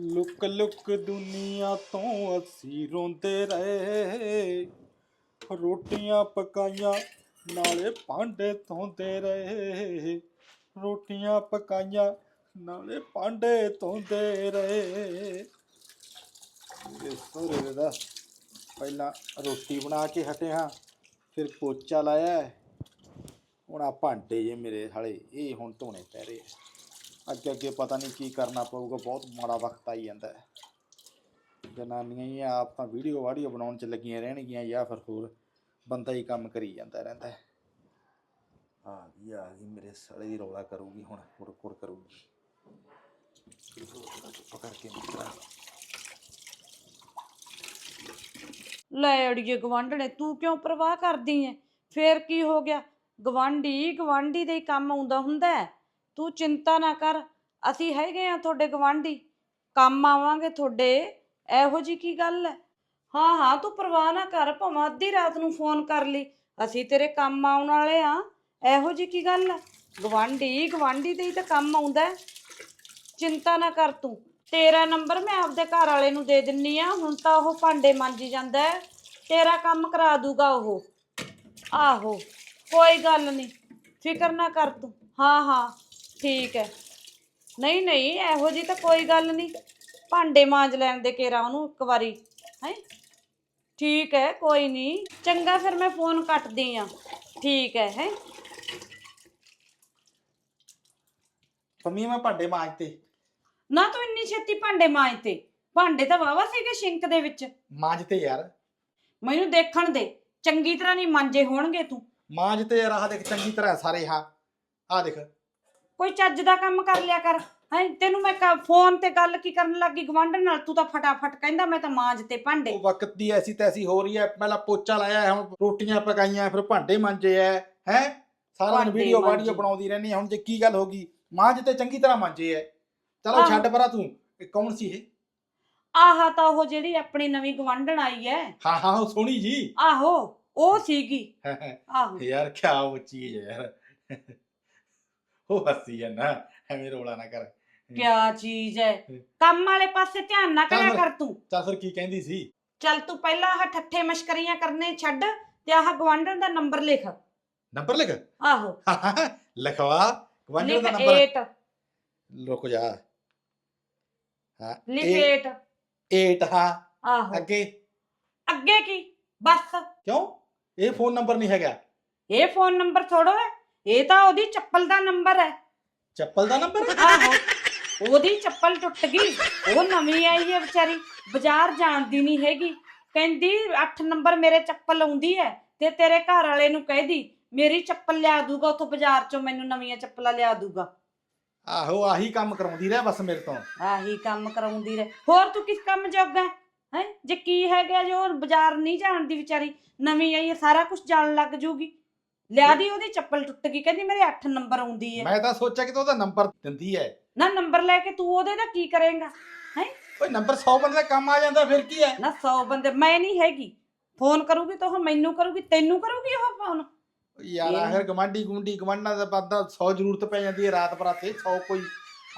ਲੁਕ ਲੁਕ ਦੁਨੀਆ ਤੋਂ ਅਸੀਂ ਰੋਂਦੇ ਰਹੇ। ਰੋਟੀਆਂ ਪਕਾਈਆਂ, ਨਾਲੇ ਭਾਂਡੇ ਧੋਂਦੇ ਰਹੇ। ਰੋਟੀਆਂ ਪਕਾਈਆਂ, ਨਾਲੇ ਭਾਂਡੇ ਧੋਂਦੇ ਰਹੇ। ਇਹ ਸੋਰੇ ਦਾ ਪਹਿਲਾਂ ਰੋਟੀ ਬਣਾ ਕੇ ਹਟਿਆ ਫਿਰ ਪੋਚਾ ਲਾਇਆ। ਹੁਣ ਆ ਭਾਂਡੇ ਜੇ ਮੇਰੇ ਹਾਲੇ ਇਹ ਹੁਣ ਧੋਣੇ ਪੈ ਰਹੇ ਆ। ਅੱਗੇ ਅੱਗੇ ਪਤਾ ਨਹੀਂ ਕੀ ਕਰਨਾ ਪਊਗਾ ਬਹੁਤ ਮਾੜਾ ਵਕਤ ਆਈ ਜਾਂਦਾ ਹੈ। ਜਨਾਨੀਆਂ ਹੀ ਆਪ ਤਾਂ ਵੀਡੀਓ ਵਾਡੀਓ ਬਣਾਉਣ ਚ ਲੱਗੀਆਂ ਰਹਿਣਗੀਆਂ ਜਾਂ ਫਿਰ ਹੋਰ ਬੰਦਾ ਹੀ ਕੰਮ ਕਰੀ ਜਾਂਦਾ ਰਹਿੰਦਾ ਹੈ। ਆ ਗਈ ਆ ਗਈ ਮੇਰੇ ਸਾਲੇ ਦੀ ਰੌਲਾ ਕਰੂਗੀ ਹੁਣ ਕੁੜ ਕੁੜ ਕਰੂਗੀ ਮਿੱਤਰਾ ਲੈ ਅੜੀਏ ਗਵਾਂਢਣੇ ਤੂੰ ਕਿਉਂ ਪਰਵਾਹ ਕਰਦੀ ਐ? ਫੇਰ ਕੀ ਹੋ ਗਿਆ? ਗਵਾਂਢੀ ਗਵਾਂਢੀ ਦੇ ਹੀ ਕੰਮ ਆਉਂਦਾ ਹੁੰਦਾ ਹੈ। ਤੂੰ ਚਿੰਤਾ ਨਾ ਕਰ, ਅਸੀਂ ਹੈਗੇ ਆ ਤੁਹਾਡੇ ਗਵਾਂਢੀ ਕੰਮ ਆਵਾਂਗੇ ਤੁਹਾਡੇ, ਇਹੋ ਜੀ ਕੀ ਗੱਲ ਹੈ? ਹਾਂ ਹਾਂ, ਤੂੰ ਪਰਵਾਹ ਨਾ ਕਰ, ਭਾਵੇਂ ਅੱਧੀ ਰਾਤ ਨੂੰ ਫੋਨ ਕਰ ਲਈ, ਅਸੀਂ ਤੇਰੇ ਕੰਮ ਆਉਣ ਵਾਲੇ ਆ ਇਹੋ ਜੀ ਕੀ ਗੱਲ ਹੈ? ਗਵਾਂਢੀ ਗਵਾਂਢੀ ਦੇ ਹੀ ਤਾਂ ਕੰਮ ਆਉਂਦਾ ਹੈ। ਚਿੰਤਾ ਨਾ ਕਰ ਤੂੰ, ਤੇਰਾ ਨੰਬਰ ਮੈਂ ਆਪਦੇ ਘਰ ਵਾਲੇ ਨੂੰ ਦੇ ਦਿੰਨੀ ਆ ਹੁਣ ਤਾਂ ਉਹ ਭਾਂਡੇ ਮਾਂਜੀ ਜਾਂਦਾ ਹੈ, ਤੇਰਾ ਕੰਮ ਕਰਾ ਦੂਗਾ ਉਹ। ਆਹੋ, ਕੋਈ ਗੱਲ ਨਹੀਂ, ਫਿਕਰ ਨਾ ਕਰ ਤੂੰ, ਹਾਂ ਹਾਂ। ਠੀਕ ਹੈ। ਨਹੀਂ ਨਹੀਂ ਇਹੋ ਜੀ ਤਾਂ ਕੋਈ ਗੱਲ ਨਹੀਂ। ਭਾਂਡੇ ਮਾਂਜ ਲੈਣ ਦੇ ਕੇਰਾ ਉਹਨੂੰ ਇੱਕ ਵਾਰੀ ਹੈ? ਠੀਕ ਹੈ ਕੋਈ ਨਹੀਂ। ਚੰਗਾ ਫਿਰ ਮੈਂ ਫੋਨ ਕੱਟਦੀ ਆ ਠੀਕ ਹੈ ਹੈ? ਪੰਮੀ ਮੈਂ ਭਾਂਡੇ ਮਾਂਜਤੇ। ਨਾ ਤੂੰ ਇੰਨੀ ਛੇਤੀ ਭਾਂਡੇ ਮਾਂਜਤੇ। ਭਾਂਡੇ ਤਾਂ ਵਾਵਾ ਸੀਗੇ ਸ਼ਿੰਕ ਦੇ ਵਿੱਚ। ਮਾਂਜਤੇ ਯਾਰ। ਮੈਨੂੰ ਦੇਖਣ ਦੇ। ਚੰਗੀ ਤਰ੍ਹਾਂ ਨਹੀਂ ਮਾਂਜੇ ਹੋਣਗੇ ਤੂੰ। ਮਾਂਜਤੇ ਯਾਰ ਆਹ ਦੇਖ ਚੰਗੀ ਤਰ੍ਹਾਂ ਸਾਰੇ ਹਾਂ ਆਹ ਦੇਖ। ਕੋਈ ਚੱਜ ਦਾ ਕੰਮ ਕਰ ਲਿਆ ਕਰ। ਹੈ ਤੈਨੂੰ ਮੈਂ ਕ- ਫੋਨ ਤੇ ਗੱਲ ਕੀ ਕਰਨ ਲੱਗੀ? ਗਵਾਂਢਣ ਨਾਲ ਤੂੰ ਤਾਂ ਫਟਾਫਟ ਕਹਿੰਦਾ ਮੈਂ ਤਾਂ ਮਾਂਜਤੇ ਭਾਂਡੇ। ਉਹ ਵਕਤ ਦੀ ਐਸੀ ਤੈਸੀ ਹੋ ਰਹੀ ਹੈ ਪਹਿਲਾਂ ਪੋਚਾ ਲਾਇਆ ਹੈ, ਹੁਣ ਰੋਟੀਆਂ ਪਕਾਈਆਂ ਫਿਰ ਭਾਂਡੇ ਮਾਂਜੇ ਐ। ਹੈ? ਸਾਰਾ ਦਿਨ ਭਾਂਡੇ ਵੀਡੀਓ ਮਾਂਜੇ। ਵਾਡੀਓ ਬਣਾਉਂਦੀ ਰਹਿੰਦੀ ਹੈ, ਹੁਣ ਜੇ ਕੀ ਗੱਲ ਹੋ ਗਈ? ਮਾਂਜ ਤੇ ਚੰਗੀ ਤਰ੍ਹਾਂ ਮਾਂਜੇ ਐ। ਚਲੋ ਆਹੋ। ਛੱਡ ਪਰਾਂ ਤੂੰ। ਇਹ ਕੌਣ ਸੀ ਇਹ? ਆਹਾ ਤਾਂ ਉਹ ਜਿਹੜੀ ਆਪਣੀ ਨਵੀਂ ਗਵਾਂਢਣ ਆਈ ਐ। ਹਾਂ ਹਾਂ ਉਹ ਸੋਹਣੀ ਜੀ। ਆਹੋ ਉਹ ਸੀਗੀ। ਆਹੋ। ਯਾਰ ਕਿਆ ਉਹ ਚੀਜ਼ ਹੈ ਯਾਰ। ਉਹ ਹੱਸੀ ਹੈ ਨਾ ਐਵੇਂ ਰੋਲਾ ਨਾ ਕਰ। ਕਿਆ ਚੀਜ਼ ਐ? ਕੰਮ ਵਾਲੇ ਪਾਸੇ ਧਿਆਨ ਨਾ ਕਰਿਆ। ਕਰ ਤੂੰ। ਚੱਲ ਫਿਰ ਕੀ ਕਹਿੰਦੀ ਸੀ? ਚੱਲ ਤੂੰ ਪਹਿਲਾਂ ਆਹ ਠੱਠੇ ਮਸ਼ਕਰੀਆਂ ਕਰਨੇ ਛੱਡ ਤੇ ਆਹ ਗਵਾਂਢਣ ਦਾ ਨੰਬਰ ਲਿਖ। ਨੰਬਰ ਲਿਖ? ਆਹੋ। ਲਿਖਵਾ ਗਵਾਂਢਣ ਲਿਖ ਦਾ ਨੰਬਰ। 8 ਰੁਕ ਜਾ। ਹਾਂ ਲਿਖ 8 8 ਹਾਂ। ਆਹੋ। ਅੱਗੇ? ਅੱਗੇ ਕੀ? ਬਸ। ਕਿਉਂ? ਇਹ ਫੋਨ ਨੰਬਰ ਨਹੀਂ ਹੈਗਾ। ਇਹ ਫੋਨ ਨੰਬਰ ਥੋੜੋ ਹੈ। ਇਹ ਤਾਂ ਉਹਦੀ ਚੱਪਲ ਦਾ ਨੰਬਰ ਹੈ। ਚੱਪਲ ਦਾ ਨੰਬਰ ਆਹੋ ਉਹਦੀ ਚੱਪਲ ਟੁੱਟ ਗਈ। ਉਹ ਨਵੀਂ ਆਈ ਹੈ ਵਿਚਾਰੀ ਬਾਜ਼ਾਰ ਜਾਣਦੀ ਨਹੀਂ ਹੈਗੀ। ਕਹਿੰਦੀ 8 ਨੰਬਰ ਮੇਰੇ ਚੱਪਲ ਆਉਂਦੀ ਹੈ ਤੇ ਤੇਰੇ ਘਰ ਵਾਲੇ ਨੂੰ ਕਹਿਦੀ ਮੇਰੀ ਚੱਪਲ ਲਿਆ ਦੂਗਾ ਉੱਥੋਂ ਬਾਜ਼ਾਰ ਚੋਂ ਮੈਨੂੰ ਨਵੀਆਂ ਚੱਪਲਾਂ ਲਿਆ ਦੂਗਾ। ਆਹੋ ਆਹੀ ਕੰਮ ਕਰਾਉਂਦੀ ਰਹਿ ਬਸ ਮੇਰੇ ਤੋਂ। ਆਹੀ ਕੰਮ ਕਰਾਉਂਦੀ ਰਹੇ। ਹੋਰ ਤੂੰ ਕਿਸ ਕੰਮ ਜੋਗਾ ਹੈ? ਜੇ ਕੀ ਹੈਗਾ ਜੋ ਬਾਜ਼ਾਰ ਨਹੀਂ ਜਾਣਦੀ ਵਿਚਾਰੀ ਨਵੀਂ ਆਈ ਹੈ ਸਾਰਾ ਕੁਝ ਜਾਣ ਲੱਗ ਜੂਗੀ। ਲਿਆ ਦੀ ਉਹਦੀ ਚੱਪਲ ਟੁੱਟ ਗਈ ਕਹਿੰਦੀ ਮੇਰੇ 8 ਨੰਬਰ ਆਉਂਦੀ ਹੈ। ਮੈਂ ਤਾਂ ਸੋਚਿਆ ਕਿ ਤੂੰ ਉਹਦਾ ਨੰਬਰ ਦਿੰਦੀ ਹੈ। ਨਾ ਨੰਬਰ ਲੈ ਕੇ ਤੂੰ ਉਹਦੇ ਦਾ ਕੀ ਕਰੇਂਗਾ? ਓਏ ਨੰਬਰ 100 ਬੰਦੇ ਦਾ ਕੰਮ ਆ ਜਾਂਦਾ ਫਿਰ ਕੀ ਹੈ? ਨਾ 100 ਬੰਦੇ ਮੈਂ ਨਹੀਂ ਹੈਗੀ। ਫੋਨ ਕਰੂਗੀ ਤਾਂ ਉਹ ਮੈਨੂੰ ਕਰੂਗੀ ਤੈਨੂੰ ਕਰੂਗੀ ਉਹ ਫੋਨ? ਯਾਰ ਇਹ- ਆਖਰ ਗਵਾਂਢੀ ਗੁੰਡੀ ਗਵਾਂਢਾਂ ਦਾ ਬੰਦਾ 100 ਜ਼ਰੂਰਤ ਪੈ ਜਾਂਦੀ ਹੈ ਰਾਤ ਬਰਾਤੇ 100 ਕੋਈ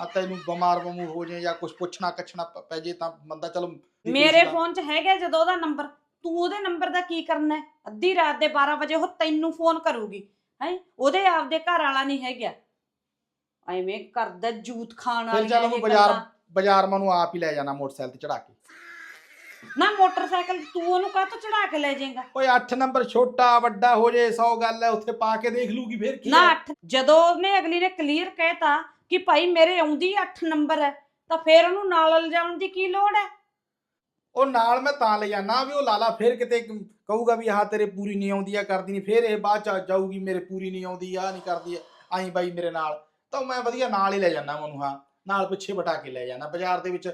ਆ ਤੈਨੂੰ ਬਿਮਾਰ ਬਮੂਰ ਹੋ ਜਾਏ ਜਾਂ ਕੁਝ ਪੁੱਛਣਾ ਕੱਛਣਾ ਪ- ਪੈ ਜੇ ਤਾਂ ਬੰਦਾ ਚਲੋ ਮੇਰੇ ਫੋਨ 'ਚ ਹੈਗਾ ਜਦੋਂ ਉਹਦਾ ਨੰਬਰ। ਤੂੰ ਉਹਦੇ ਨੰਬਰ ਦਾ ਕੀ ਕਰਨਾ ਹੈ? ਅੱਧੀ ਰਾਤ ਦੇ 12 ਵਜੇ ਉਹ ਤੈਨੂੰ ਫੋਨ ਕਰੂਗੀ ਹੈ? ਉਹਦੇ ਆਪਦੇ ਘਰ ਵਾਲਾ ਨਹੀਂ ਹੈਗਾ। ਐਵੇਂ ਕਰਦਾ ਜੂਤ ਖਾਣ ਫਿਰ ਵਾਲੀ ਚੱਲ ਉਹ ਬਾਜ਼ਾਰ ਬਾਜ਼ਾਰ ਮੈਨੂੰ ਆਪ ਹੀ ਲੈ ਜਾਣਾ ਮੋਟਰਸਾਈਕਲ ਤੇ ਚੜਾ ਕੇ। ਨਾ ਮੋਟਰਸਾਈਕਲ ਤੂੰ ਉਹਨੂੰ ਕਾਹਤੋਂ ਚੜਾ ਕੇ ਲੈ ਜਾਏਗਾ? ਓਏ 8 ਨੰਬਰ ਛੋਟਾ ਵੱਡਾ ਹੋ ਜੇ 100 ਗੱਲ ਹੈ ਉੱਥੇ ਪਾ ਕੇ ਦੇਖ ਲੂਗੀ ਫਿਰ ਕੀ ਨਾ ਹੈ? ਅੱਠ ਜਦੋਂ ਉਹਨੇ ਅਗਲੀ ਨੇ ਕਲੀਅਰ ਕਹਿਤਾ ਕਿ ਭਾਈ ਮੇਰੇ ਆਉਂਦੀ 8 ਨੰਬਰ ਹੈ ਤਾਂ ਫਿਰ ਉਹਨੂੰ ਨਾਲ ਲਿਜਾਉਣ ਦੀ ਕੀ ਲੋੜ ਹੈ? ਉਹ ਨਾਲ ਮੈਂ ਤਾਂ ਲੈ ਜਾਣਾ ਵੀ ਉਹ ਲਾਲਾ ਫਿਰ ਕਿਤੇ ਕਹੂਗਾ ਵੀ ਆਹ ਤੇਰੇ ਪੂਰੀ ਨਹੀਂ ਆਉਂਦੀ ਆ ਕਰਦੀ ਨਹੀਂ ਫਿਰ ਇਹ ਬਾਅਦ ਚ ਜਾਊਗੀ ਮੇਰੇ ਪੂਰੀ ਨਹੀਂ ਆਉਂਦੀ ਆ ਨਹੀਂ ਕਰਦੀ ਆਈ ਬਾਈ ਮੇਰੇ ਨਾਲ ਤਾਂ ਮੈਂ ਵਧੀਆ ਨਾਲ ਹੀ ਲੈ ਜਾਣਾ ਮਨੂੰ ਹਾਂ ਨਾਲ ਪਿੱਛੇ ਬਟਾ ਕੇ ਲੈ ਜਾਣਾ ਬਾਜ਼ਾਰ ਦੇ ਵਿੱਚ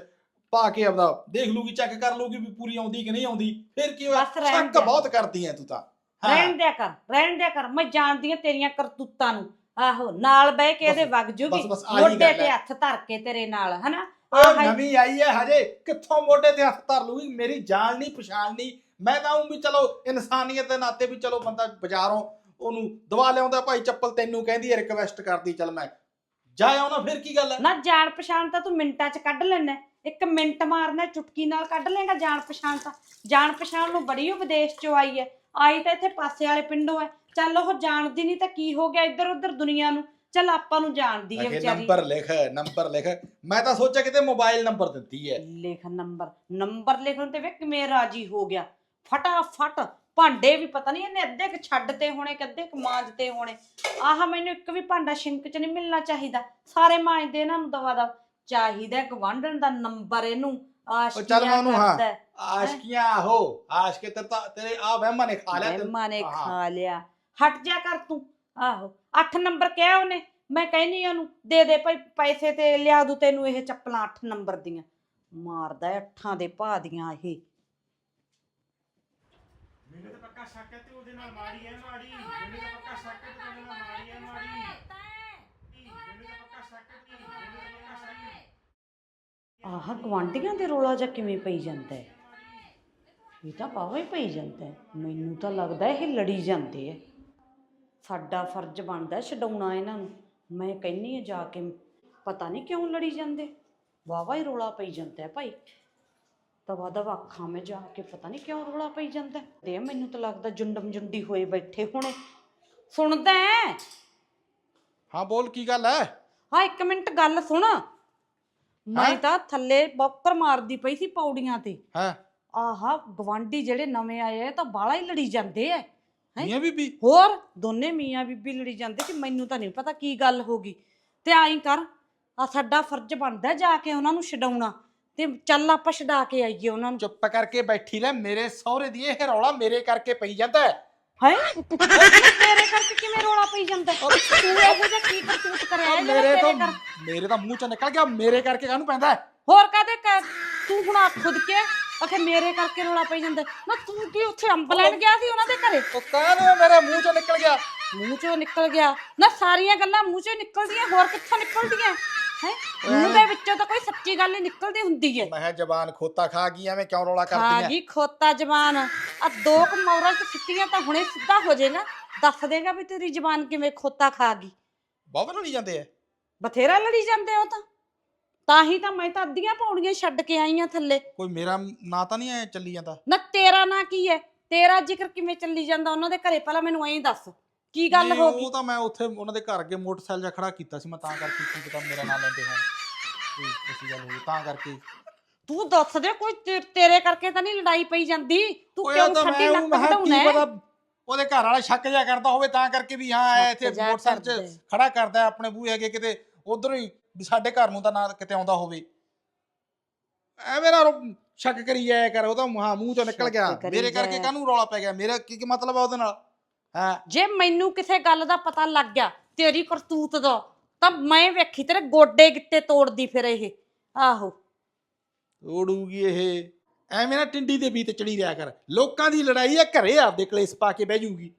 ਪਾ ਕੇ ਆਪਦਾ ਦੇਖ ਲੂਗੀ ਚੈੱਕ ਕਰ ਲੂਗੀ ਵੀ ਪੂਰੀ ਆਉਂਦੀ ਕਿ ਨਹੀਂ ਆਉਂਦੀ ਫਿਰ ਕੀ ਹੋਇਆ ਬਸ ਰਹਿਣ ਸ਼ੱਕ ਦਿਆ। ਬਹੁਤ ਕਰਦੀ ਐ ਤੂੰ ਤਾਂ ਹਾਂ। ਰਹਿਣ ਦਿਆ ਕਰ ਰਹਿਣ ਦਿਆ ਕਰ ਮੈਂ ਜਾਣਦੀ ਆ ਤੇਰੀਆਂ ਕਰਤੂਤਾਂ ਨੂੰ ਆਹੋ ਨਾਲ ਬਹਿ ਕੇ ਇਹਦੇ ਬਸ- ਵਗ ਜੂਗੀ ਬਸ- ਬਸ ਆਹੀ ਮੋਢੇ ਗੱਲ ਤੇ ਹੈ। ਹੱਥ ਧਰ ਕੇ ਤੇਰੇ ਨਾਲ ਹਨਾ ਆਹ ਨਵੀਂ ਆਈ ਐ ਹਜੇ ਕਿੱਥੋਂ ਮੋਢੇ ਤੇ ਹੱਥ ਧਰ ਲੂਗੀ ਮੇਰੀ ਜਾਣ ਨਹੀਂ ਪਛਾਣ ਨਹੀਂ। ਮੈਂ ਤਾਂ ਉਹ ਵੀ ਚਲੋ ਇਨਸਾਨੀਅਤ ਦੇ ਨਾਤੇ ਵੀ ਚਲੋ ਬੰਦਾ ਬਾਜ਼ਾਰੋਂ ਉਹਨੂੰ ਦਵਾ ਲਿਆਉਂਦਾ ਭਾਈ ਚੱਪਲ ਤੈਨੂੰ ਕਹਿੰਦੀ ਰਿਕਵੈਸਟ ਕਰਦੀ ਚੱਲ ਮੈਂ। ਜਾ ਆਉਣਾ ਫਿਰ ਕੀ ਗੱਲ ਐ ਨਾ ਜਾਣ ਪਛਾਣ ਤਾਂ ਤੂੰ ਮਿੰਟਾਂ 'ਚ ਕੱਢ ਲੈਣਾ। ਇੱਕ ਮਿੰਟ ਮਾਰਨਾ ਚੁਟਕੀ ਨਾਲ ਕੱਢ ਲੇਗਾ ਜਾਣ ਪਛਾਣ ਤਾਂ। ਜਾਣ ਪਛਾਣ ਨੂੰ ਬੜੀ ਉਹ ਵਿਦੇਸ਼ ਚੋਂ ਆਈ ਹੈ। ਆਈ ਤਾਂ ਇੱਥੇ ਪਾਸੇ ਵਾਲੇ ਪਿੰਡੋਂ ਹੈ। ਚੱਲ ਉਹ ਜਾਣਦੀ ਨਹੀਂ ਤਾਂ ਕੀ ਹੋ ਗਿਆ ਇੱਧਰ ਉੱਧਰ ਦੁਨੀਆ ਨੂੰ? ਚੱਲ ਆਪਾਂ ਨੂੰ ਜਾਣਦੀ ਹੈ ਅਖੇ ਵਿਚਾਰੀ। ਨੰਬਰ ਲਿਖ ਨੰਬਰ ਲਿਖ। ਮੈਂ ਤਾਂ ਸੋਚਿਆ ਕਿਤੇ ਮੋਬਾਈਲ ਨੰਬਰ ਦਿੱਤੀ ਹੈ। ਲਿਖ ਨੰਬਰ ਨੰਬਰ ਲਿਖਣ ਤੇ ਵੇ ਕਿਵੇਂ ਰਾਜੀ ਹੋ ਗਿਆ। ਫਟਾਫਟ ਭਾਂਡੇ ਵੀ ਪਤਾ ਨਹੀਂ ਇਹਨੇ ਅੱਧੇ ਕ ਛੱਡਤੇ ਹੋਣੇ ਕਿ ਅੱਧੇ ਕ ਮਾਂਜਤੇ ਹੋਣੇ। ਆਹ ਮੈਨੂੰ ਇੱਕ ਵੀ ਭਾਂਡਾ ਸ਼ਿੰਕ ਚ ਨਹੀਂ ਮਿਲਣਾ ਚਾਹੀਦਾ। ਸਾਰੇ ਮਾਂਜਦੇ ਇਹਨਾਂ ਨੂੰ ਦਵਾ ਦਵ। ਚਾਹੀਦਾ ਗਵਾਂਢਣ ਦਾ ਨੰਬਰ ਇਹਨੂੰ। ਆਸ਼ਕੀਆਂ ਚੱਲ ਮੈਂ ਉਹਨੂੰ ਹਾਂ। ਕਰਦਾ। ਆਸ਼ਕੀਆਂ ਆਹੋ। ਆਸ਼ਕੇ ਤੇ ਤਾਂ ਤੇਰੇ ਆ ਵਹਿਮਾਂ ਨੇ ਖਾ ਲਿਆ ਤੈਨੂੰ। ਵਹਿਮਾਂ ਨੇ ਹਾਂ। ਖਾ ਲਿਆ। ਹਟ ਜਾ ਕਰ ਤੂੰ। ਆਹੋ। 8 ਨੰਬਰ ਕਿਹਾ ਉਹਨੇ ਮੈਂ ਕਹਿੰਨੀ ਉਹਨੂੰ ਦੇ ਦੇ ਭਾਈ ਪੈਸੇ ਤੇ ਲਿਆ ਦੂ ਤੈਨੂੰ ਇਹ ਚੱਪਲਾਂ 8 ਨੰਬਰ ਦੀਆਂ। ਮਾਰਦਾ ਅੱਠਾਂ ਦੇ ਭਾਅ ਦੀਆਂ ਇਹ। ਮੈਨੂੰ ਤਾਂ ਪੱਕਾ ਸ਼ੱਕ ਹੈ ਤੇ ਉਹਦੇ ਨਾਲ ਮਾਰੀ ਹੈ ਮਾਰੀ ਮੈਨੂੰ ਤਾਂ ਪੱਕਾ ਸ਼ੱਕ ਹੈ ਤੇ ਉਹਦੇ ਨਾਲ ਮਾਰੀ ਹੈ ਮਾਰੀ ਮੈਨੂੰ ਤਾਂ ਪੱਕਾ ਸ਼ੱਕ ਹੈ ਤੇ ਮੈਨੂੰ ਤਾਂ ਪੱਕਾ ਸ਼ੱਕ ਹੈ। ਆਹ ਗਵਾਂਢੀਆਂ ਦੇ ਰੋਲਾ ਜਾਂ ਕਿਵੇਂ ਪਈ ਜਾਂਦਾ ਹੈ ਇਹ ਤਾਂ ਹੀ ਪਈ ਜਾਂਦਾ ਹੈ ਮੈਨੂੰ ਤਾਂ ਲੱਗਦਾ ਇਹ ਲੜੀ ਜਾਂਦੇ ਐ ਸਾਡਾ ਫਰਜ਼ ਬਣਦਾ ਛਡਾਉਣਾ ਇਹਨਾਂ ਨੂੰ। ਮੈਂ ਕਹਿੰਨੀ ਆ ਜਾ ਕੇ ਪਤਾ ਨਹੀਂ ਕਿਉਂ ਲੜੀ ਜਾਂਦੇ। ਵਾਵਾ ਹੀ ਰੋਲਾ ਪਈ ਜਾਂਦਾ ਹੈ ਭਾਈ। ਦਵਾ ਦਵਾ ਅੱਖਾਂ ਮੈਂ ਜਾ ਕੇ ਪਤਾ ਨਹੀਂ ਕਿਉਂ ਰੋਲਾ ਪਈ ਜਾਂਦਾ। ਦੇ ਮੈਨੂੰ ਤਾਂ ਲੱਗਦਾ ਜੁੰਡਮ ਜੁੰਡੀ ਹੋਏ ਬੈਠੇ ਹੋਣੇ। ਸੁਣਦਾ ਹੈ? ਹਾਂ ਬੋਲ ਕੀ ਗੱਲ ਹੈ? ਹਾਂ ਇੱਕ ਮਿੰਟ ਗੱਲ ਸੁਣ। ਮੈਂ? ਤਾਂ ਥੱਲੇ ਬੱਕਰ ਮਾਰਦੀ ਪਈ ਸੀ ਪੌੜੀਆਂ ਤੇ। ਹਾਂ? ਆਹਾ ਗਵਾਂਢੀ ਜਿਹੜੇ ਨਵੇਂ ਆਏ ਆ ਤਾਂ ਬਾਲਾ ਹੀ ਲੜੀ ਜਾਂਦੇ ਐ ਹੈਂ? ਮੀਆਂ ਬੀਬੀ? ਹੋਰ ਦੋਨੇ ਮੀਆਂ ਬੀਬੀ ਲੜੀ ਜਾਂਦੇ ਕਿ ਮੈਨੂੰ ਤਾਂ ਨਹੀਂ ਪਤਾ ਕੀ ਗੱਲ ਹੋ ਗਈ। ਤੇ ਆਈ ਕਰ ਆ ਸਾਡਾ ਫਰਜ਼ ਬਣਦਾ ਜਾ ਕੇ ਉਹਨਾਂ ਨੂੰ ਛਡਾਉਣਾ। ਤੇ ਚੱਲ ਆਪਾਂ ਛਡਾ ਕੇ ਆਈਏ ਉਹਨਾਂ ਨੂੰ। ਚੁੱਪ ਕਰਕੇ ਬੈਠੀ ਲੈ ਮੇਰੇ ਸਹੁਰੇ ਦੀ ਇਹ ਰੌਲਾ ਮੇਰੇ ਕਰਕੇ ਪਈ ਜਾਂਦਾ। ਹੈ? ਹੈ ਤੇਰੇ ਕਰਕੇ ਕਿਵੇਂ ਰੋਲਾ ਪਈ ਜਾਂਦਾ? ਤੂੰ ਇਹੋ ਜਿਹਾ ਕੀ ਕਰਤੂਤ ਕਰਿਆ ਹੈ ਜਿਹੜਾ ਮੇਰੇ ਤੋਂ ਤੇਰੇ ਕਰ ਮੇਰੇ ਤਾਂ ਮੂੰਹ ਚੋਂ ਨਿਕਲ ਗਿਆ ਮੇਰੇ ਕਰਕੇ ਕਾਹਨੂੰ ਪੈਂਦਾ ਹੈ? ਹੋਰ ਕਾਦੇ ਕਰ ਤੂੰ ਹੁਣ ਆ ਖੁਦ ਕੇ ਆਖੇ ਮੇਰੇ ਕਰਕੇ ਰੋਲਾ ਪਈ ਜਾਂਦਾ। ਨਾ ਤੂੰ ਕੀ ਉੱਥੇ ਅੰਬ ਲੈਣ ਗਿਆ ਸੀ ਉਹਨਾਂ ਦੇ ਘਰੇ? ਉਹ ਕਾਹਨੂੰ ਮੇਰੇ ਮੂੰਹ ਚੋਂ ਨਿਕਲ ਗਿਆ। ਮੂੰਹ ਚੋਂ ਨਿਕਲ ਗਿਆ। ਨਾ ਸਾਰੀਆਂ ਗੱਲਾਂ ਮੂੰਹ ਚੋਂ ਨਿਕਲਦੀਆਂ ਹੋਰ ਕਿੱਥੋਂ ਨਿਕਲਦੀਆਂ? ਹੈ? ਮੂੰਹ ਦੇ ਵਿੱਚੋਂ ਤਾਂ ਕੋਈ ਸੱਚੀ ਗੱਲ ਹੀ ਨਿਕਲਦੀ ਹੁੰਦੀ ਹੈ। ਮੈਂ ਕਿਹਾ ਜ਼ਬਾਨ ਖੋਤਾ ਖਾ ਗਈ ਐਵੇਂ ਕਿਉਂ ਰੌਲਾ ਖਾ ਕਰਦੀ ਐ? ਗਈ ਖੋਤਾ ਜ਼ਬਾਨ ਆ ਦੋ ਕੁ ਮੌਰਾਂ ਚ ਸਿੱਟੀਆਂ ਤਾਂ ਹੁਣੇ ਸਿੱਧਾ ਹੋ ਜਾਏਗਾ ਦੱਸ ਦੇਗਾ ਵੀ ਤੇਰੀ ਜ਼ਬਾਨ ਕਿਵੇਂ ਖੋਤਾ ਖਾ ਗਈ। ਬਹੁਤ ਲੜੀ ਜਾਂਦੇ ਐ। ਬਥੇਰਾ ਲੜੀ ਜਾਂਦੇ ਹੋ ਤਾਂ। ਤਾਂ ਹੀ ਤਾਂ ਮੈਂ ਤਾਂ ਅੱਧੀਆਂ ਪੌੜੀਆਂ ਛੱਡ ਕੇ ਆਈ ਆ ਥੱਲੇ। ਕੋਈ ਮੇਰਾ ਨਾਂ ਤਾਂ ਨਹੀਂ ਐ ਚੱਲੀ ਜਾਂਦਾ? ਨਾ ਤੇਰਾ ਨਾਂ ਕੀ ਹੈ ਤੇਰਾ ਜ਼ਿਕਰ ਕਿਵੇਂ ਚੱਲੀ ਜਾਂਦਾ? ਉਹਨਾਂ ਦੇ ਘਰੇ ਪਹਿਲਾਂ ਮੈਨੂੰ ਐਂ ਦੱਸ। ਕੀ ਗੱਲ ਨਹੀਂ, ਹੋ ਗਈ? ਉਹ ਤਾਂ ਮੈਂ ਉੱਥੇ ਉਹਨਾਂ ਦੇ ਘਰ ਅੱਗੇ ਮੋਟਰਸਾਈਕਲ ਜਿਹਾ ਖੜਾ ਕੀਤਾ ਸੀ ਮੈਂ ਤਾਂ ਕਰਕੇ ਕੀ ਪਤਾ ਮੇਰਾ ਨਾਂ ਲੈਂਦੇ ਹੋਣ। ਕੋਈ ਐਸੀ ਗੱਲ ਹੋਈ ਤਾਂ ਕਰਕੇ। ਤੂੰ ਦੱਸ ਦੇ ਕੋਈ ਤੇ- ਤੇਰੇ ਕਰਕੇ ਤਾਂ ਨਹੀਂ ਲੜਾਈ ਪਈ ਜਾਂਦੀ? ਤੂੰ ਕਿਉਂ ਤਾਂ ਸਾਡੀ ਮੈਂ ਉਹ ਨੱਕ ਕੀ ਉਹਦੇ ਘਰ ਵਾਲਾ ਸ਼ੱਕ ਜਿਹਾ ਕਰਦਾ ਹੋਵੇ ਤਾਂ ਕਰਕੇ ਵੀ ਹਾਂ ਇਹ ਸ਼ੱਕ ਇੱਥੇ ਜਿਹਾ ਮੋਟਰਸਾਈਕਲ 'ਚ। ਖੜਾ ਕਰਦਾ ਹੈ ਆਪਣੇ ਬੂਹੇ ਅੱਗੇ ਕਿਤੇ ਉਧਰੋਂ ਹੀ ਵੀ ਸਾਡੇ ਘਰ ਨੂੰ ਤਾਂ ਨਾ ਕਿਤੇ ਆਉਂਦਾ ਹੋਵੇ। ਐਵੇਂ ਨਾ ਰੋ- ਸ਼ੱਕ ਕਰੀ ਜਾਇਆ ਕਰ ਉਹ ਤਾਂ ਹਾਂ ਮੂੰਹ ਚੋਂ ਨਿਕਲ ਸ਼ੱਕ ਗਿਆ। ਕਰੀ ਮੇਰੇ ਕਰਕੇ ਜਾਇਆ। ਕਾਹਨੂੰ ਰੌਲਾ ਪੈ ਗਿਆ? ਮੇਰਾ ਕੀ ਕੀ ਮਤਲਬ ਆ ਉਹਦੇ ਨਾਲ? ਹਾਂ? ਜੇ ਮੈਨੂੰ ਕਿਸੇ ਗੱਲ ਦਾ ਪਤਾ ਲੱਗ ਗਿਆ ਤੇਰੀ ਕਰਤੂਤ ਦਾ ਤਾਂ ਮੈਂ ਵੇਖੀ ਤੇਰੇ ਗੋਡੇ ਗਿੱਟੇ ਤੋੜਦੀ ਫਿਰ ਇਹ। ਆਹੋ। ਤੋੜੂਗੀ ਇਹ। ਐਵੇਂ ਨਾ ਟਿੰਡੀ ਦੇ ਬੀਤ ਚੜੀ ਰਿਆ ਕਰ। ਲੋਕਾਂ ਦੀ ਲੜਾਈ ਆ ਘਰੇ ਆਪਦੇ ਕਲੇਸ਼ ਪਾ ਕੇ ਬਹਿ ਜੂਗੀ।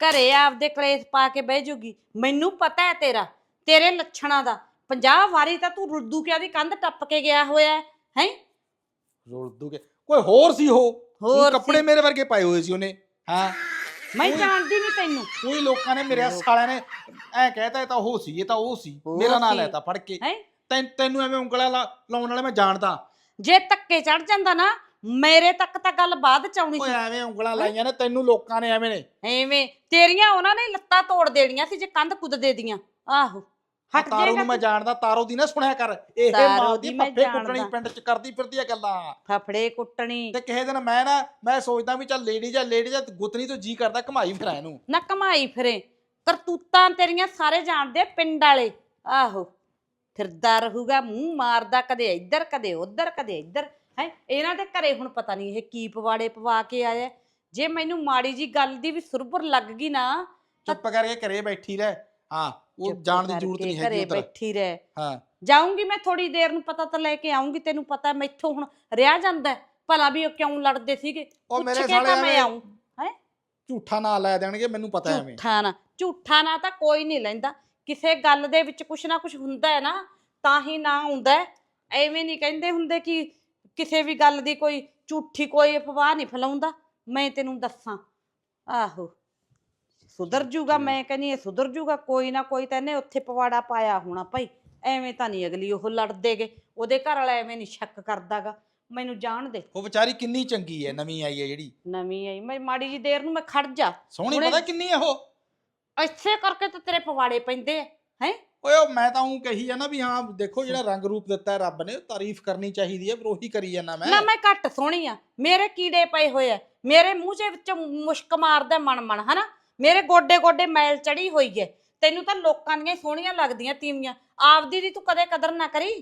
ਘਰੇ ਆਪਦੇ ਕਲੇਸ਼ ਪਾ ਕੇ ਬਹਿ ਜੂਗੀ। ਮੈਨੂੰ ਪਤਾ ਹੈ ਤੇਰਾ ਤੇਰੇ ਲੱਛਣਾਂ ਦਾ। 50 ਵਾਰੀ ਤਾਂ ਤੂੰ ਰੁੱਦੂ ਕਿਆ ਦੀ ਕੰਧ ਟੱਪ ਕੇ ਗਿਆ ਹੋਇਆ ਹੈ? ਰੋਲ ਦੂਗੇ ਕੋਈ ਹੋਰ ਸੀ ਉਹ? ਹੋਰ ਕੱਪੜੇ। ਮੇਰੇ ਵਰਗੇ ਪਾਏ ਹੋਏ ਸੀ ਉਹਨੇ। ਹਾਂ। ਮੈਂ ਜਾਣਦੀ ਨਹੀਂ ਤੈਨੂੰ। ਕੋਈ ਲੋਕਾਂ ਨੇ ਮੇਰੇ ਸਾਲਿਆਂ ਨੇ ਐ ਕਹਿਤਾ ਇਹ ਤਾਂ ਉਹ ਸੀ ਇਹ ਤਾਂ ਉਹ ਸੀ। ਉਹ ਮੇਰਾ ਨਾਂ ਸੀ। ਲੈਤਾ ਫੜ ਕੇ। ਹੈ? ਤੈਨ- ਤੈਨੂੰ ਐਵੇਂ ਉਂਗਲਾਂ ਲਾਉਣ ਵਾਲੇ ਮੈਂ ਜਾਣਦਾ। ਜੇ ਧੱਕੇ ਚੜ ਜਾਂਦਾ ਨਾ ਮੇਰੇ ਤੱਕ ਤਾਂ ਗੱਲ ਬਾਅਦ ਚ ਆਉਣੀ ਓਏ ਸੀ ਐਵੇਂ ਉਂਗਲਾਂ ਲਾਈਆਂ ਨੇ ਤੈਨੂੰ ਲੋਕਾਂ ਨੇ ਐਵੇਂ ਨੇ। ਐਵੇਂ। ਤੇਰੀਆਂ ਉਹਨਾਂ ਨੇ ਲੱਤਾਂ ਤੋੜ ਦੇਣੀਆਂ ਸੀ ਜੇ ਕੰਧ ਕੁੱਦ ਦੇ ਦੀਆਂ। ਆਹੋ। ਹਟ ਤਾਰੋ ਨੂੰ ਮੈਂ ਜਾਣਦਾ ਤਾਰੋ ਦੀ ਨਾ ਸੁਣਿਆ ਕਰ। ਇਹ ਮਾਂ ਦੀ ਪੱਪੇ ਕੁੱਟਣੀ। ਪਿੰਡ ਚ ਕਰਦੀ ਫਿਰਦੀ ਆ ਗੱਲਾਂ। ਫਫੜੇ ਕੁੱਟਣੀ। ਤੇ ਕਿਸੇ ਦਿਨ ਮੈਂ ਨਾ ਮੈਂ ਸੋਚਦਾ ਵੀ ਚੱਲ ਲੇਡੀ ਜਾਂ ਲੇਡੀ ਜਾਂ ਗੁੱਤਨੀ ਤੋਂ ਜੀ ਕਰਦਾ ਘਮਾਈ ਫਿਰਾਂ ਇਹਨੂੰ। ਨਾ ਕਮਾਈ ਫਿਰੇ। ਕਰਤੂਤਾਂ ਤੇਰੀਆਂ ਸਾਰੇ ਜਾਣਦੇ ਪਿੰਡ ਵਾਲੇ। ਆਹੋ ਫਿਰਦਾ ਰਹੂਗਾ ਮੂੰਹ ਮਾਰਦਾ ਕਦੇ ਇੱਧਰ ਕਦੇ ਉੱਧਰ ਕਦੇ ਇੱਧਰ। ਹੈ ਇਹਨਾਂ ਦੇ ਘਰੇ ਹੁਣ ਪਤਾ ਨਹੀਂ ਇਹ ਕੀ ਪਵਾੜੇ ਪਵਾ ਕੇ ਆਇਆ। ਜੇ ਮੈਨੂੰ ਮਾੜੀ ਜੀ ਗੱਲ ਦੀ ਵੀ ਸੁਰਬੁਰ ਲੱਗ ਗਈ ਨਾ ਚੁੱਪ ਕਰਕੇ ਘਰੇ ਬੈਠੀ ਰਹਿ। ਹਾਂ ਉਹ ਜਾਣ ਦੀ ਜ਼ਰੂਰਤ ਨਹੀਂ ਹੈਗੀ ਘਰੇ ਉਧਰ। ਬੈਠੀ ਰਹਿ। ਹਾਂ। ਜਾਊਂਗੀ ਮੈਂ ਥੋੜੀ ਦੇਰ ਨੂੰ ਪਤਾ ਤਾਂ ਲੈ ਕੇ ਆਉਂਗੀ ਤੈਨੂੰ ਪਤਾ ਮੈਥੋਂ ਹੁਣ ਰਿਹਾ ਜਾਂਦਾ ਹੈ। ਭਲਾ ਵੀ ਉਹ ਕਿਉਂ ਲੜਦੇ ਸੀਗੇ? ਉਹ ਮੇਰੇ ਸਾਲੇ ਮੈਂ ਆਉਂ ਝੂਠਾ ਨਾਂ ਲੈ ਦੇਣਗੇ ਮੈਨੂੰ ਪਤਾ ਐਵੇਂ। ਝੂਠਾ ਨਾ ਝੂਠਾ ਨਾ ਤਾਂ ਕੋਈ ਨਹੀਂ ਲੈਂਦਾ। ਕਿਸੇ ਗੱਲ ਦੇ ਵਿੱਚ ਕੁਛ ਨਾ ਕੁਛ ਹੁੰਦਾ ਹੈ ਨਾ ਤਾਂ ਹੀ ਨਾ ਹੁੰਦਾ ਹੈ। ਐਵੇਂ ਨਹੀਂ ਕਹਿੰਦੇ ਹੁੰਦੇ ਕਿ ਕਿਸੇ ਵੀ ਗੱਲ ਦੀ ਕੋਈ ਝੂਠੀ ਕੋਈ ਅਫਵਾਹ ਨਹੀਂ ਫੈਲਾਉਂਦਾ। ਮੈਂ ਤੈਨੂੰ ਦੱਸਾਂ। ਆਹੋ। ਸੁਧਰ ਜੂਗਾ ਮੈਂ ਕਹਿੰਨੀ ਇਹ ਸੁਧਰ ਜੂਗਾ ਕੋਈ ਨਾ ਕੋਈ ਤਾਂ ਇਹਨੇ ਉੱਥੇ ਪਵਾੜਾ ਪਾਇਆ ਹੋਣਾ ਭਾਈ। ਐਵੇਂ ਤਾਂ ਨਹੀਂ ਅਗਲੀ ਉਹ ਲੜਦੇਗੇ ਉਹਦੇ ਘਰ ਵਾਲਾ ਐਵੇਂ ਨਹੀਂ ਸ਼ੱਕ ਕਰਦਾਗਾ। ਮੈਨੂੰ ਜਾਣ ਦੇ। ਉਹ ਵਿਚਾਰੀ ਕਿੰਨੀ ਚੰਗੀ ਹੈ ਨਵੀਂ ਆਈ ਹੈ ਜਿਹੜੀ। ਨਵੀਂ ਆਈ ਮੈਂ ਮਾੜੀ ਜੀ ਦੇਰ ਨੂੰ ਮੈਂ ਖੜ ਜਾ। ਸੋਹਣੀ ਹੁਣੇ- ਪਤਾ ਕਿੰਨੀ ਹੈ ਉਹ? ਇੱਥੇ ਕਰਕੇ ਤੇ ਤੇਰੇ ਪਵਾੜੇ ਪੈਂਦੇ ਆ ਹੈ? ਓਏ ਉਹ ਮੈਂ ਤਾਂ ਉਹ ਕਹੀ ਆ ਨਾ ਵੀ ਹਾਂ ਦੇਖੋ ਜਿਹੜਾ ਰੰਗ ਰੂਪ ਦਿੱਤਾ ਹੈ ਰੱਬ ਨੇ ਤਾਰੀਫ ਕਰਨੀ ਚਾਹੀਦੀ ਹੈ ਪਰ ਉਹੀ ਕਰੀ ਜਾਂਦਾ ਮੈਂ। ਨਾ ਮੈਂ ਘੱਟ ਸੋਹਣੀ ਆ। ਮੇਰੇ ਕੀੜੇ ਪਏ ਹੋਏ ਆ ਮੇਰੇ ਮੂੰਹ 'ਚ ਵਿੱਚ ਮੁਸ਼ਕ ਮਾਰਦਾ ਮਨ ਮਨ ਹਨਾ? ਮੇਰੇ ਗੋਡੇ ਗੋਡੇ ਮੈਲ ਚੜੀ ਹੋਈ ਹੈ ਤੈਨੂੰ ਤਾਂ ਲੋਕਾਂ ਦੀਆਂ ਹੀ ਸੋਹਣੀਆਂ ਲੱਗਦੀਆਂ ਤੀਵੀਆਂ। ਆਪਦੀ ਦੀ ਤੂੰ ਕਦੇ ਕਦਰ ਨਾ ਕਰੀ।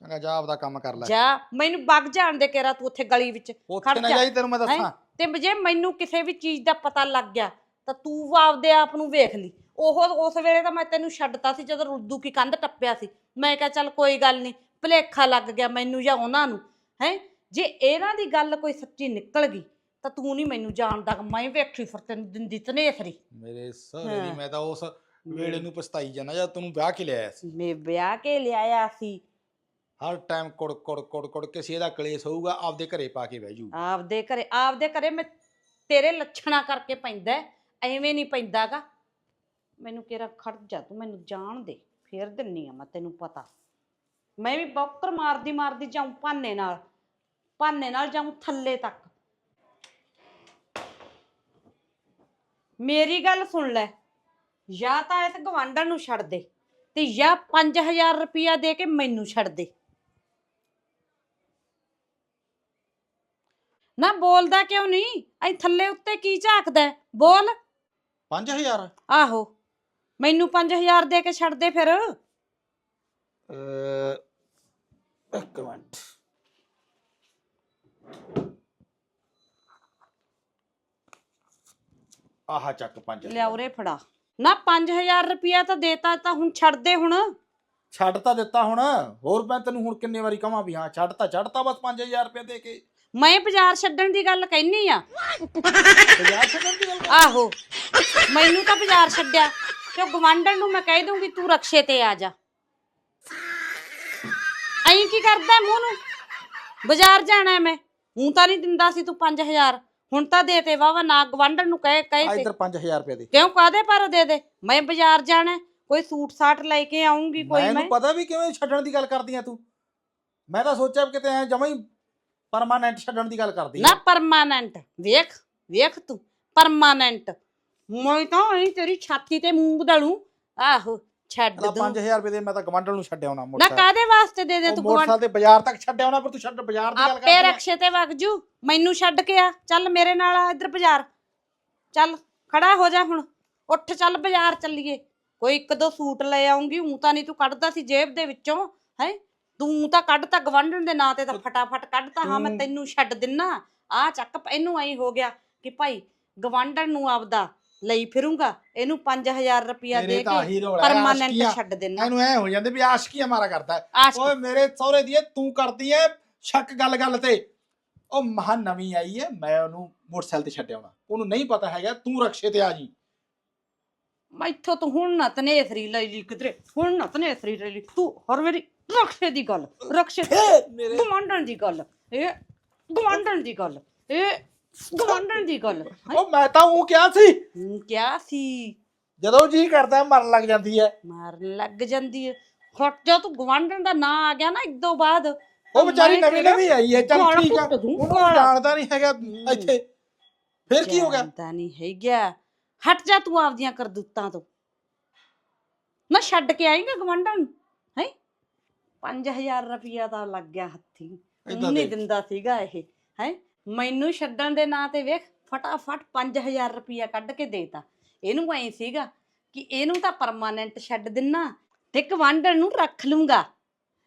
ਚੰਗਾ ਜਾ ਆਪਦਾ ਕੰਮ ਕਰ ਲੈ। ਜਾ ਮੈਨੂੰ ਵਗ ਜਾਣ ਦੇ ਕੇਰਾ ਤੂੰ ਉੱਥੇ ਗਲੀ ਵਿੱਚ। ਉੱਥੇ ਨਾ। ਜਾਈ ਤੈਨੂੰ ਮੈਂ ਦੱਸਾਂ। ਤੇ ਜੇ ਮੈਨੂੰ ਕਿਸੇ ਵੀ ਚੀਜ਼ ਦਾ ਪਤਾ ਲੱਗ ਗਿਆ ਤਾਂ ਤੂੰ ਆਪਦੇ ਆਪ ਨੂੰ ਵੇਖ ਲਈ। ਉਹ ਉਸ ਵੇਲੇ ਤਾਂ ਮੈਂ ਤੈਨੂੰ ਛੱਡਤਾ ਸੀ ਜਦੋਂ ਰੁੱਦੂ ਕੀ ਕੰਧ ਟੱਪਿਆ ਸੀ। ਮੈਂ ਕਿਹਾ ਚੱਲ ਕੋਈ ਗੱਲ ਨਹੀਂ ਭਲੇਖਾ ਲੱਗ ਗਿਆ ਮੈਨੂੰ ਜਾਂ ਉਹਨਾਂ ਨੂੰ। ਹੈ? ਜੇ ਇਹਨਾਂ ਦੀ ਗੱਲ ਕੋਈ ਸੱਚੀ ਨਿਕਲ ਗਈ ਤਾਂ ਤੂੰ ਨਹੀਂ ਮੈਨੂੰ ਜਾਣਦਾ ਮੈਂ ਵੇਖੀ ਫਿਰ ਤੈਨੂੰ ਦਿੰਦੀ ਤਨੇਸਰੀ। ਮੇਰੇ ਸਹੁਰੇ ਦੀ। ਮੈਂ ਤਾਂ ਉਸ ਵੇਲੇ ਨੂੰ ਪਛਤਾਈ ਜਾਂਦਾ ਜਦ ਤੈਨੂੰ ਵਿਆਹ ਕੇ ਲਿਆਇਆ ਸੀ। ਮੈਂ ਵਿਆਹ ਕੇ ਲਿਆਇਆ ਸੀ। ਹਰ ਟਾਈਮ ਕੁੜ ਕੁੜ ਕੁੜ ਕੁੜ ਕਿਸੇ ਦਾ ਕਲੇਸ਼ ਹੋਊਗਾ ਆਪਦੇ ਘਰੇ ਪਾ ਕੇ ਬਹਿ ਜੂ ਆਪਦੇ ਘਰੇ ਆਪਦੇ ਘਰੇ ਮੈਂ ਤੇਰੇ ਲੱਛਣਾ ਕਰਕੇ ਪੈਂਦਾ ਐਵੇਂ ਨਹੀਂ ਪੈਂਦਾਗਾ। ਮੈਨੂੰ ਕਿਹੜਾ ਖੜ ਜਾ ਤੂੰ ਮੈਨੂੰ ਜਾਣ ਦੇ ਫੇਰ ਦਿੰਨੀ ਆ ਮੈਂ ਤੈਨੂੰ ਪਤਾ। ਮੈਂ ਵੀ ਬੌਕਰ ਮਾਰਦੀ ਮਾਰਦੀ ਜਾਉਂ ਭਾਨੇ ਨਾਲ ਭਾਨੇ ਨਾਲ ਜਾਉਂ ਥੱਲੇ ਤੱਕ। ਮੇਰੀ ਗੱਲ ਸੁਣ ਲੈ। ਜਾਂ ਤਾਂ ਇਸ ਗਵਾਂਢਣ ਨੂੰ ਛੱਡ ਦੇ ਤੇ ਜਾਂ 5000 ਰੁਪਇਆ ਦੇ ਕੇ ਮੈਨੂੰ ਛੱਡ ਦੇ। ਨਾ ਬੋਲਦਾ ਕਿਉਂ ਨਹੀਂ ਐ ਥੱਲੇ ਉੱਤੇ ਕੀ ਝਾਕਦਾ ਹੈ? ਬੋਲ। 5000 ਆਹੋ। ਮੈਨੂੰ 5000 ਦੇ ਕੇ ਛੱਡ ਦੇ ਫਿਰ। ਇੱਕ ਮਿੰਟ। ਆਹ ਚੱਕ 5 ਲਿਆ ਉਰੇ ਫੜਾ। ਨਾ 5000 ਰੁਪਇਆ ਤਾਂ ਦੇਤਾ ਤਾਂ ਹੁਣ ਛੱਡ ਦੇ ਹੁਣ। ਛੱਡ ਤਾਂ ਦਿੱਤਾ ਹੁਣ। ਹੋਰ ਮੈਂ ਤੈਨੂੰ ਹੁਣ ਕਿੰਨੇ ਵਾਰੀ ਕਹਾਂ ਵੀ ਹਾਂ ਛੱਡ ਤਾਂ ਛੱਡਤਾ ਬਸ 5000 ਰੁਪਏ ਦੇ ਕੇ। ਮੈਂ ਬਾਜ਼ਾਰ ਛੱਡਣ ਦੀ ਗੱਲ ਕਹਿਨੀ ਆ। ਬਾਜ਼ਾਰ ਛੱਡਣ ਦੀ ਗੱਲ? ਆਹੋ। ਮੈਨੂੰ ਤਾਂ ਬਾਜ਼ਾਰ ਛੱਡਿਆ। ਤੇ ਗਵਾਂਢਣ ਨੂੰ ਮੈਂ ਕਹਿ ਦੂੰਗੀ ਤੂੰ ਰਕਸ਼ੇ ਤੇ ਆ ਜਾ। ਐਂ ਕੀ ਕਰਦਾ ਮੂੰਹ ਨੂੰ? ਬਾਜ਼ਾਰ ਜਾਣਾ ਮੈਂ। ਹੂੰ ਤਾਂ ਨਹੀਂ ਦਿੰਦਾ ਸੀ ਤੂੰ 5000 ਹੁਣ ਤਾਂ ਦੇ ਤੇ ਵਾਵਾ ਨਾ ਗਵਾਂਢਣ ਨੂੰ ਕਹੇ ਆ ਕਹੇ ਤੇ। ਇੱਧਰ 5000 ਰੁਪਏ ਦੇ। ਕਿਉਂ ਕਾਦੇ ਪਰ ਦੇ ਦੇ? ਮੈਂ ਬਾਜ਼ਾਰ ਜਾਣਾ ਹੈ, ਕੋਈ ਸੂਟ ਸਾਟ ਲੈ ਕੇ ਆਉਂਗੀ ਕੋਈ ਮੈਨੂੰ ਮੈਂ। ਪਤਾ ਵੀ ਕਿਵੇਂ ਛੱਡਣ ਦੀ ਗੱਲ ਕਰਦੀ ਆ ਤੂੰ? ਮੈਂ ਤਾਂ ਸੋਚਿਆ ਵੀ ਕਿਤੇ ਐ ਜਮਾਂ ਹੀ ਪਰਮਾਨੈਂਟ ਛੱਡਣ ਦੀ ਗੱਲ ਕਰਦੀ ਨਾ ਪਰਮਾਨੈਂਟ ਵੇਖ ਵੇਖ ਤੂੰ ਪਰਮਾਨੈਂਟ ਮੈਂ ਤਾਂ ਐਂ ਤੇਰੀ ਛਾਤੀ ਤੇ ਮੂੰਗ ਦਲੂ ਆਹੋ ਛੱਡ ਦੂੰ। 5000 ਰੁਪਏ ਦੇ ਮੈਂ ਤਾਂ ਗਵੰਡਲ ਨੂੰ ਛੱਡਿਆ ਹੋਣਾ ਨਾ ਮੋਟਰਸਾਈਕਲ ਕਾਦੇ ਵਾਸਤੇ ਦੇ ਦੇ ਤੂੰ ਮੋਟਰਸਾਈਕਲ ਤੇ ਬਾਜ਼ਾਰ ਤੱਕ ਛੱਡਿਆ ਹੋਣਾ ਪਰ ਤੂੰ ਛੱਡ ਬਾਜ਼ਾਰ ਦੀ ਗੱਲ ਆਪੇ ਕਰਦੀ ਆ। ਰਕਸ਼ੇ ਤੇ ਵਗ ਜੂ। ਮੈਨੂੰ ਛੱਡ ਕੇ ਆ। ਚੱਲ ਮੇਰੇ ਨਾਲ ਆ ਇੱਧਰ ਬਾਜ਼ਾਰ। ਚੱਲ ਖੜਾ ਹੋ ਜਾ ਹੁਣ। ਉੱਠ ਚੱਲ ਬਾਜ਼ਾਰ ਚੱਲੀਏ। ਕੋਈ ਇੱਕ ਦੋ ਸੂਟ ਲੈ ਆਉਂਗੀ ਹੂੰ ਤਾਂ ਨਹੀਂ ਤੂੰ ਕੱਢਦਾ ਸੀ ਜੇਬ ਦੇ ਵਿੱਚੋਂ ਹੈ? ਤੂੰ ਤਾਂ ਕੱਢਤਾ ਗਵੰਡਣ ਦੇ ਨਾਂ ਤੇ ਤਾਂ ਫਟਾਫਟ ਕੱਢਤਾ ਹਾਂ ਮੈਂ ਤੈਨੂੰ ਛੱਡ ਦਿੰਨਾ। ਆ ਚੱਕ ਪ- ਇਹਨੂੰ ਐਂ ਹੋ ਗਿਆ ਕਿ ਭਾਈ ਗਵੰਡਣ ਨੂੰ ਆਪਦਾ ਲਈ ਫਿਰੂੰਗਾ ਇਹਨੂੰ 5000 ਰੁਪਇਆ ਦੇ ਤਾਂ ਕੇ ਪਰਮਾਨੈਂਟ। ਛੱਡ ਦਿੰਨਾ ਇਹਨੂੰ ਐ ਹੋ ਜਾਂਦੇ ਵੀ ਆਸ਼ਕੀਆਂ ਮਾਰਾ ਕਰਦਾ ਓਏ ਮੇਰੇ ਸਹੁਰੇ ਦੀ ਤੂੰ ਕਰਦੀ ਐ ਸ਼ੱਕ ਗੱਲ ਗੱਲ ਤੇ। ਉਹ ਮਹਾ ਨਵੀਂ ਆਈ ਐ ਮੈਂ ਉਹਨੂੰ ਮੋਟਰਸਾਈਕਲ ਤੇ ਛੱਡਿਆ ਹੋਣਾ ਉਹਨੂੰ ਨਹੀਂ ਪਤਾ ਹੈਗਾ ਤੂੰ ਰਕਸ਼ੇ ਤੇ ਆ ਜੀ। ਮੈਥੋਂ ਤੂੰ ਹੁਣ ਨਾ ਤਨੇਸਰੀ ਲੈ ਲਈ ਕਿਧਰੇ ਹੁਣ ਨਾ ਤਨੇਸਰੀ ਲੈ ਲਈ। ਤੂੰ ਹਰ ਵਾਰੀ ਰਕਸ਼ੇ ਦੀ ਗੱਲ ਰਕਸ਼ੇ ਮੇਰੇ ਗਵਾਂਢਣ ਦੀ ਗੱਲ ਇਹ ਗਵਾਂਢਣ ਦੀ ਗੱਲ ਇਹ ਗਵਾਂਢਣ ਦੀ ਗੱਲ। ਉਹ ਮੈਂ ਤਾਂ ਉਹ ਕਿਹਾ ਸੀ। ਹੂੰ ਕਿਆ ਸੀ। ਜਦੋਂ ਜੀ ਕਰਦਾ ਮਰਨ ਲੱਗ ਜਾਂਦੀ ਐ ਮਾਰਨ ਲੱਗ ਜਾਂਦੀ ਹੈ। ਹਟ ਜਾ ਤੂੰ ਗਵਾਂਢਣ ਦਾ ਨਾਂ ਆ ਗਿਆ ਨਾ ਇੱਕ ਦੋ ਬਾਅਦ ਉਹ ਵਿਚਾਰੀ ਮੈਂ ਨਵੀਂ ਨਵੀਂ ਆਈ ਐ ਚੱਲ ਗਾਲ ਠੀਕ ਆ। ਘੁੱਟ ਦੂੰ, ਉਹਨੂੰ ਗਾਲ। ਜਾਣਦਾ ਨਹੀਂ ਹੈਗਾ ਇੱਥੇ। ਫਿਰ ਕੀ ਹੋ ਗਿਆ? ਜਾਣਦਾ ਨਹੀਂ ਹੈ ਗਿਆ ਹਟ ਜਾ ਤੂੰ ਆਪਦੀਆਂ ਕਰਦੂਤਾਂ ਤੋਂ। ਨਾ ਛੱਡ ਕੇ ਆਏਗਾ ਗਵਾਂਢਣ ਹੈ? 5000 ਰੁਪਇਆ ਤਾਂ ਲੱਗ ਗਿਆ ਹੱਥੀ। ਏਦਾਂ ਨਹੀਂ ਦੇ। ਦਿੰਦਾ ਸੀਗਾ ਇਹ ਹੈ? ਮੈਨੂੰ ਛੱਡਣ ਦੇ ਨਾਂ ਤੇ ਵੇਖ ਫਟਾਫਟ 5000 ਰੁਪਇਆ ਕੱਢ ਕੇ ਦੇਤਾ ਇਹਨੂੰ ਐ ਸੀਗਾ ਕਿ ਇਹਨੂੰ ਤਾਂ ਪਰਮਾਨੈਂਟ ਛੱਡ ਦਿੰਨਾ ਤੇ ਗਵਾਂਢਣ ਨੂੰ ਰੱਖ ਲੂੰਗਾ।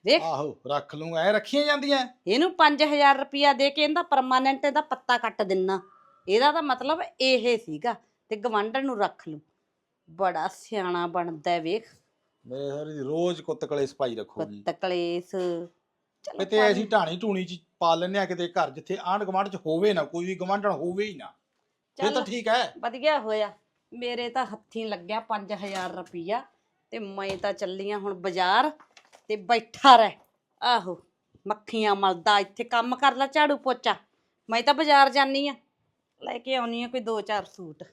ਵੇਖ। ਆਹੋ ਰੱਖ ਲੂੰਗਾ ਐ ਰੱਖੀਆਂ ਜਾਂਦੀਆਂ? ਇਹਨੂੰ 5000 ਰੁਪਇਆ ਦੇ ਕੇ ਇਹਦਾ ਪਰਮਾਨੈਂਟ ਇਹਦਾ ਪੱਤਾ ਕੱਟ ਦਿੰਨਾ। ਇਹਦਾ ਤਾਂ ਮਤਲਬ ਇਹ ਸੀਗਾ ਤੇ ਗਵਾਂਢਣ ਨੂੰ ਰੱਖ ਲੂ। ਬੜਾ ਸਿਆਣਾ ਬਣਦਾ ਵੇਖ। ਮੇਰੇ ਸਾਰੀ ਰੋਜ਼ ਕੁੱਤ ਕਲੇ ਸਪਾਈ ਰੱਖੂਗੀ। ਕੁੱਤ ਕਲੇਸ ਚੱਲ ਕਿਤੇ ਐਸੀ ਢਾਣੀ ਢੂਣੀ ਚ ਪਾ ਲੈਨੇ ਆ ਕਿਤੇ ਘਰ ਜਿੱਥੇ ਆਂਢ ਗੁਆਂਢ ਚ ਹੋਵੇ ਨਾ ਕੋਈ ਵੀ ਗਵਾਂਢਣ ਹੋਵੇ ਹੀ ਨਾ। ਚੱਲ ਤਾਂ ਠੀਕ ਹੈ। ਵਧੀਆ ਹੋਇਆ। ਮੇਰੇ ਤਾਂ ਹੱਥੀਂ ਲੱਗਿਆ 5000 ਰੁਪਈਆ ਤੇ ਮੈਂ ਤਾਂ ਚੱਲੀ ਆਂ ਹੁਣ ਬਾਜ਼ਾਰ ਤੇ ਬੈਠਾ ਰਹਿ। ਆਹੋ ਮੱਖੀਆਂ ਮਲਦਾ ਇੱਥੇ ਕੰਮ ਕਰ ਲੈ ਝਾੜੂ ਪੋਚਾ। ਮੈਂ ਤਾਂ ਬਾਜ਼ਾਰ ਜਾਨੀ ਆ। ਲੈ ਕੇ ਆਉਣੀ ਆ ਕੋਈ ਦੋ ਚਾਰ ਸੂਟ।